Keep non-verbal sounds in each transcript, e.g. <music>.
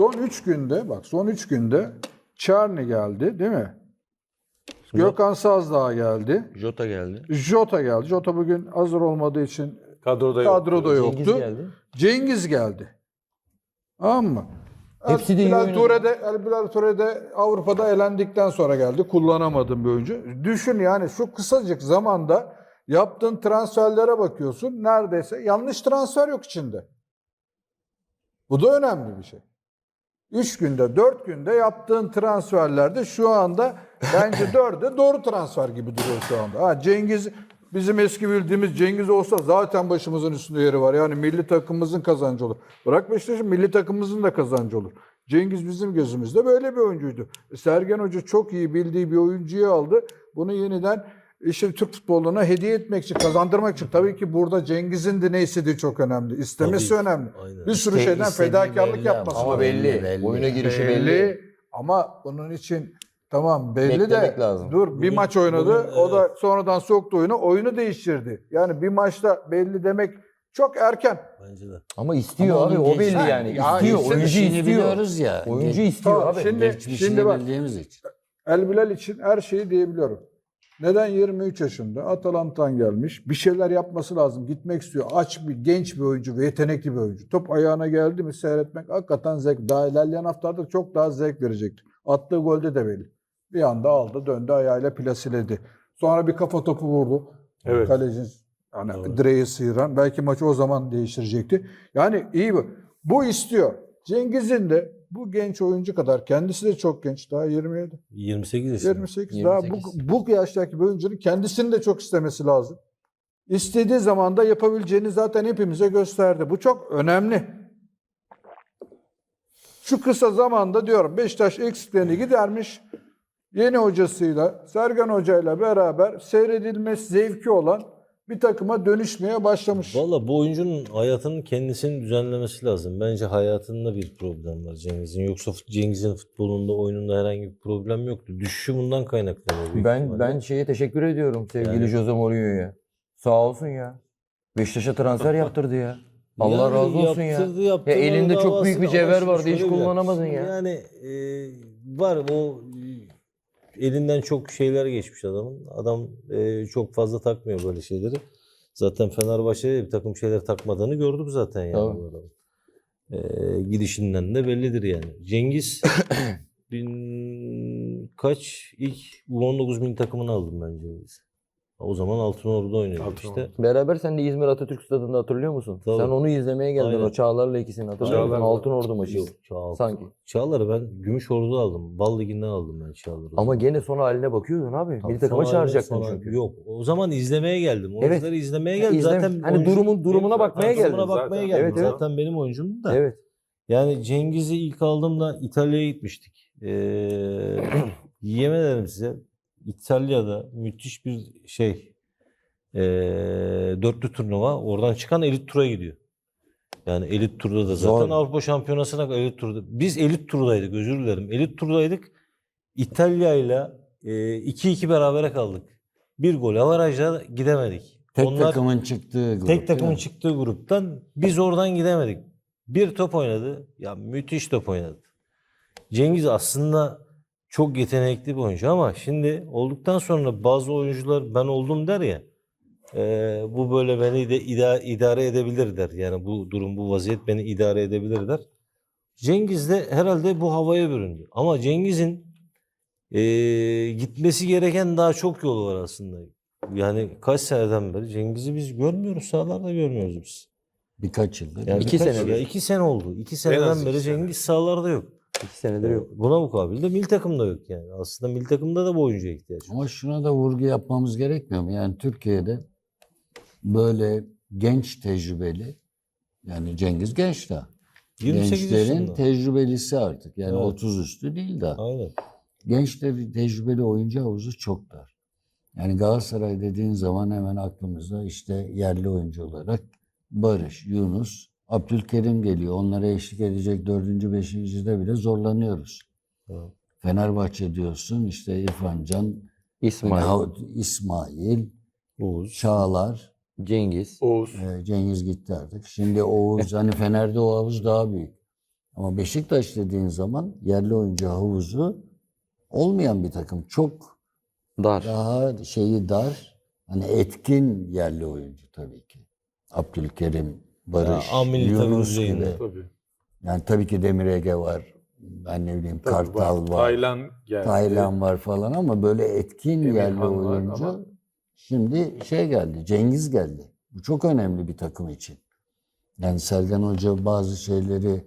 son 3 günde bak son 3 günde Çarni geldi değil mi? Gökhan Sazdağ geldi. Jota geldi. Jota geldi. Jota bugün hazır olmadığı için Kadroda kadroda yoktu. Cengiz geldi. Cengiz geldi. Tamam mı? Hepsi de Bilal oynadı. Ture de, El Bilal Ture de Avrupa'da elendikten sonra geldi. Kullanamadığım bir oyuncu. Düşün yani şu kısacık zamanda yaptığın transferlere bakıyorsun. Neredeyse yanlış transfer yok içinde. Bu da önemli bir şey. 3 günde, 4 günde yaptığın transferlerde şu anda bence <laughs> 4'e doğru transfer gibi duruyor şu anda. Ha, Cengiz bizim eski bildiğimiz Cengiz olsa zaten başımızın üstünde yeri var. Yani milli takımımızın kazancı olur. Bırak Beşiktaş'ın milli takımımızın da kazancı olur. Cengiz bizim gözümüzde böyle bir oyuncuydu. Sergen Hoca çok iyi bildiği bir oyuncuyu aldı. Bunu yeniden işte Türk futboluna hediye etmek için, kazandırmak için. Tabii ki burada Cengiz'in de ne istediği çok önemli. İstemesi Tabii. önemli. Aynen. Bir sürü İste- şeyden fedakarlık belli yapması ama. Belli. belli. Oyuna girişi belli. belli. Ama bunun için tamam belli de Beklemek lazım. dur bir Bugün- maç oynadı. bugün, o da sonradan soktu oyunu. Oyunu değiştirdi. Yani bir maçta belli demek çok erken. Bence de. Ama istiyor Ama abi o belli genç- yani. Ya istiyor. Oyuncu istiyor. biliyoruz ya. Oyuncu istiyor Tamam, abi. şimdi- Geçmişini şimdi bak- bildiğimiz için. El Bilal için her şeyi diyebiliyorum. Neden 23 yaşında Atalanta'dan gelmiş. Bir şeyler yapması lazım. Gitmek istiyor. Aç bir genç bir oyuncu ve yetenekli bir oyuncu. Top ayağına geldi mi seyretmek hakikaten zevk. Daha ilerleyen haftalarda çok daha zevk verecektir. Attığı golde de belli. Bir anda aldı döndü ayağıyla plasiledi. Sonra bir kafa topu vurdu. Evet. Kaleci yani direği sıyıran. Belki maçı o zaman değiştirecekti. Yani iyi bu. Bu istiyor. Cengiz'in de bu genç oyuncu kadar kendisi de çok genç. Daha 27. 28 yaşında. 28, daha 28. bu, bu yaştaki bir oyuncunun kendisini de çok istemesi lazım. İstediği zaman da yapabileceğini zaten hepimize gösterdi. Bu çok önemli. Şu kısa zamanda diyorum Beşiktaş eksiklerini gidermiş. Yeni hocasıyla, Sergen Hoca'yla beraber seyredilmesi zevki olan bir takıma dönüşmeye başlamış. Valla bu oyuncunun hayatının kendisini düzenlemesi lazım. Bence hayatında bir problem var Cengiz'in. Yoksa Cengiz'in futbolunda, oyununda herhangi bir problem yoktu. Düşüşü bundan kaynaklanıyor. Ben ihtimalle. ben şeye teşekkür ediyorum sevgili Yani- Jose Mourinho'ya. Sağ olsun ya. Beşiktaş'a transfer <laughs> yaptırdı ya. Allah Yani razı olsun ya. yaptırdı, yaptırdı, Ya elinde çok büyük bir cevher vardı, hiç kullanamadın ya. Yani e, var o elinden çok şeyler geçmiş adamın. Adam e, çok fazla takmıyor böyle şeyleri. Zaten Fenerbahçe'de bir takım şeyler takmadığını gördük zaten yani Tabii. bu adamın. E, gidişinden de bellidir yani. Cengiz <coughs> bin kaç ilk U19 bin takımını aldım ben Cengiz. O zaman Altınordu'da oynuyordu Altınordu. işte. Beraber sen de İzmir Atatürk Stadı'nda hatırlıyor musun? Tabii. Sen onu izlemeye geldin Aynen. o Çağlar'la ikisini hatırlıyor musun? Çağlar'la. Altın Ordu maçı. Yok, Çağlar. Sanki. Çağlar'ı ben Gümüşordu'da aldım. Bal Ligi'nden aldım ben Çağlar'ı. Ama gene son haline bakıyordun abi. Tabii Bir takıma sonra çağıracaktın sonra- çünkü. Yok. O zaman izlemeye geldim. Evet. Oyuncuları izlemeye geldim. İzlem- Zaten hani oyuncu- durumun durumuna bakmaya geldin. Durumuna bakmaya zaten. geldim. Evet, evet. Zaten benim oyuncumdu da. Evet. Yani Cengiz'i ilk aldığımda İtalya'ya gitmiştik. Ee, <clears throat> yemin ederim size İtalya'da müthiş bir şey ee, dörtlü turnuva. Oradan çıkan elit tura gidiyor. Yani elit turda da zaten Zor. Avrupa Şampiyonası'na elit turda. Biz elit turdaydık özür dilerim. Elit turdaydık. İtalya ile 2-2 berabere kaldık. Bir gol avarajla gidemedik. Tek Onlar- takımın çıktığı grup. Tek takımın çıktığı gruptan biz oradan gidemedik. Bir top oynadı. Ya müthiş top oynadı. Cengiz aslında çok yetenekli bir oyuncu ama şimdi olduktan sonra bazı oyuncular ben oldum der ya. e, bu böyle beni de ida- idare edebilir der. Yani bu durum bu vaziyet beni idare edebilir der. Cengiz de herhalde bu havaya büründü. Ama Cengiz'in e, gitmesi gereken daha çok yol var aslında. Yani kaç seneden beri Cengiz'i biz görmüyoruz. Sahalarda görmüyoruz biz. Birkaç yıldır. Yani İki birkaç- senedir. Ya iki sene oldu. İki seneden beri sene. Cengiz sahalarda yok. İki senedir yok. Buna mukabil de milli takımda yok yani. Aslında milli takımda da bu oyuncuya ihtiyaç var. Ama şuna da vurgu yapmamız gerekmiyor mu? Yani Türkiye'de böyle genç tecrübeli yani Cengiz genç daha. 28 Gençlerin yaşında. tecrübelisi artık. Yani Evet. 30 üstü değil daha. Aynen. Gençlerin tecrübeli oyuncu havuzu çok dar. Yani Galatasaray dediğin zaman hemen aklımıza işte yerli oyuncu olarak Barış, Yunus, Abdülkerim geliyor. Onlara eşlik edecek dördüncü, beşincide bile zorlanıyoruz. Evet. Fenerbahçe diyorsun işte İrfan Can, İsmail, İsmail, Oğuz. Çağlar, Cengiz. e, Cengiz gitti artık. Şimdi Oğuz hani Fener'de o havuz daha büyük. Ama Beşiktaş dediğin zaman yerli oyuncu havuzu olmayan bir takım. Çok Dar. daha şeyi dar. Hani etkin yerli oyuncu tabii ki. Abdülkerim, Barış, Ya, A milli takım Yunus gibi. Tabii. Yani tabii ki Demir Ege var. Ben ne bileyim Tabii Kartal var. Taylan geldi. Taylan var falan ama böyle etkin Emirhan yerli var oyuncu. ama- Şimdi şey geldi, Cengiz geldi. Bu çok önemli bir takım için. Yani Sergen Hoca bazı şeyleri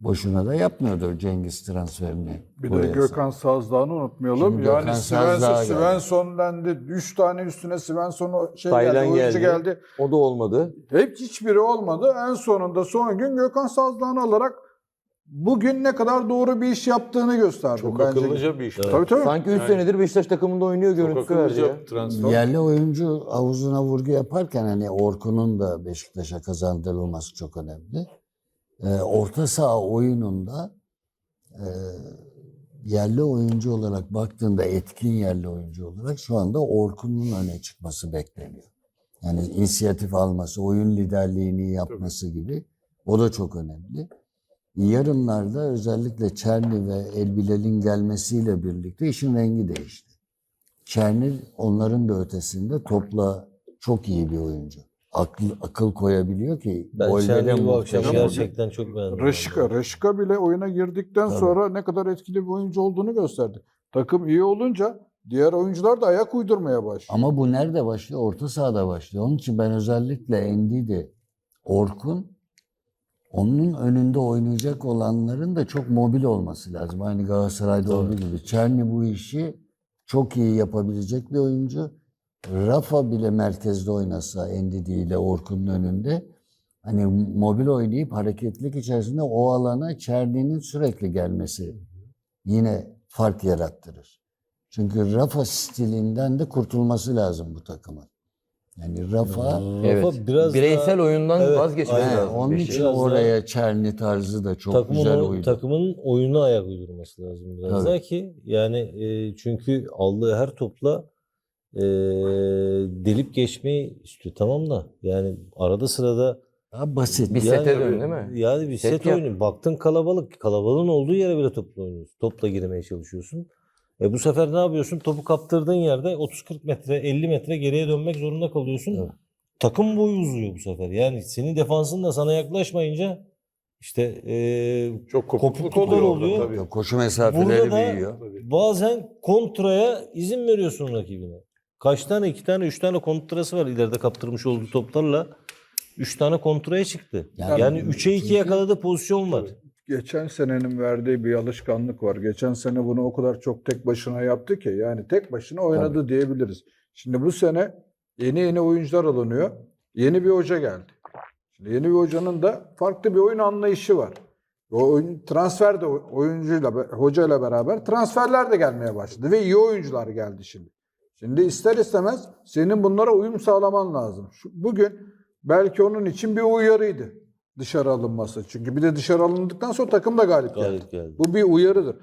boşuna da yapmıyordur Cengiz transferini. Bir de. Gökhan Sazdağ'ını unutmayalım. Şimdi yani Svensson. Svensson dendi. Üç tane üstüne Svensson şey Taylan geldi, oyuncu geldi. geldi. O da olmadı. Hep hiçbiri olmadı. En sonunda son gün Gökhan Sazdağ'ını alarak bugün ne kadar doğru bir iş yaptığını gösterdi. Çok bence. akıllıca bir iş. Tabii tabii. Sanki 3 Yani- senedir Beşiktaş takımında oynuyor Çok görüntüsü verdi ya. transfer. Yerli oyuncu havuzuna vurgu yaparken hani Orkun'un da Beşiktaş'a kazandırılması çok önemli. Ee, orta saha oyununda e, yerli oyuncu olarak baktığında etkin yerli oyuncu olarak şu anda Orkun'un öne çıkması bekleniyor. Yani inisiyatif alması, oyun liderliğini yapması gibi o da çok önemli. Yarınlarda özellikle Çerni ve Elbilal'in gelmesiyle birlikte işin rengi değişti. Çernil onların da ötesinde topla çok iyi bir oyuncu. Akıl, akıl koyabiliyor ki Ben Şenli'yi bu akşam gerçekten çok beğendim. Reşika, Reşika bile oyuna girdikten Tabii. sonra ne kadar etkili bir oyuncu olduğunu gösterdi. Takım iyi olunca diğer oyuncular da ayak uydurmaya başladı. Ama bu nerede başlıyor? Orta sahada başlıyor. Onun için ben özellikle Ndidi, Orkun onun önünde oynayacak olanların da çok mobil olması lazım. Aynı Galatasaray'da olduğu gibi. Çerni bu işi çok iyi yapabilecek bir oyuncu. Rafa bile merkezde oynasa Ndidi ile Orkun'un önünde hani mobil oynayıp hareketlilik içerisinde o alana Çerni'nin sürekli gelmesi yine fark yarattırır. Çünkü Rafa stilinden de kurtulması lazım bu takımın. Yani Rafa Rafa Evet. biraz Bireysel daha- oyundan Evet, vazgeçmesi aynen. lazım. onun için Biraz daha- oraya Çerni tarzı da çok takımın, güzel o- uydu. takımın oyuna ayak uydurması lazım biraz Tabii. daha ki yani e, çünkü aldığı her topla e, delip geçmeyi istiyor tamam da yani arada sırada Daha basit. Bir yani, sete dön değil mi? Yani bir Set set, yap. oyunu. Baktın kalabalık. Kalabalığın olduğu yere bile topla oynuyorsun. Topla girmeye çalışıyorsun. E bu sefer ne yapıyorsun? Topu kaptırdığın yerde 30-40 metre, 50 metre geriye dönmek zorunda kalıyorsun. Evet. Takım boyu uzuyor bu sefer. Yani senin defansın da sana yaklaşmayınca işte e, Çok kopukluk Kopukluk oluyor, oluyor. tabii. Koşu mesafeleri Burada da- büyüyor. Bazen kontraya izin veriyorsun rakibine. Kaç tane? iki tane, üç tane kontrası var ileride kaptırmış olduğu toplarla. Üç tane kontraya çıktı. Yani- Yani, üçe iki yakaladığı pozisyon var. Geçen senenin verdiği bir alışkanlık var. Geçen sene bunu o kadar çok tek başına yaptı ki yani tek başına oynadı diyebiliriz. Şimdi bu sene yeni yeni oyuncular alınıyor. Yeni bir hoca geldi. Şimdi yeni bir hocanın da farklı bir oyun anlayışı var. O oyun, transfer de oyuncuyla, hocayla beraber transferler de gelmeye başladı ve iyi oyuncular geldi şimdi. Şimdi ister istemez senin bunlara uyum sağlaman lazım. Şu, bugün belki onun için bir uyarıydı dışarı alınması. Çünkü bir de dışarı alındıktan sonra takım da galip geldi. Galip geldi. Bu bir uyarıdır.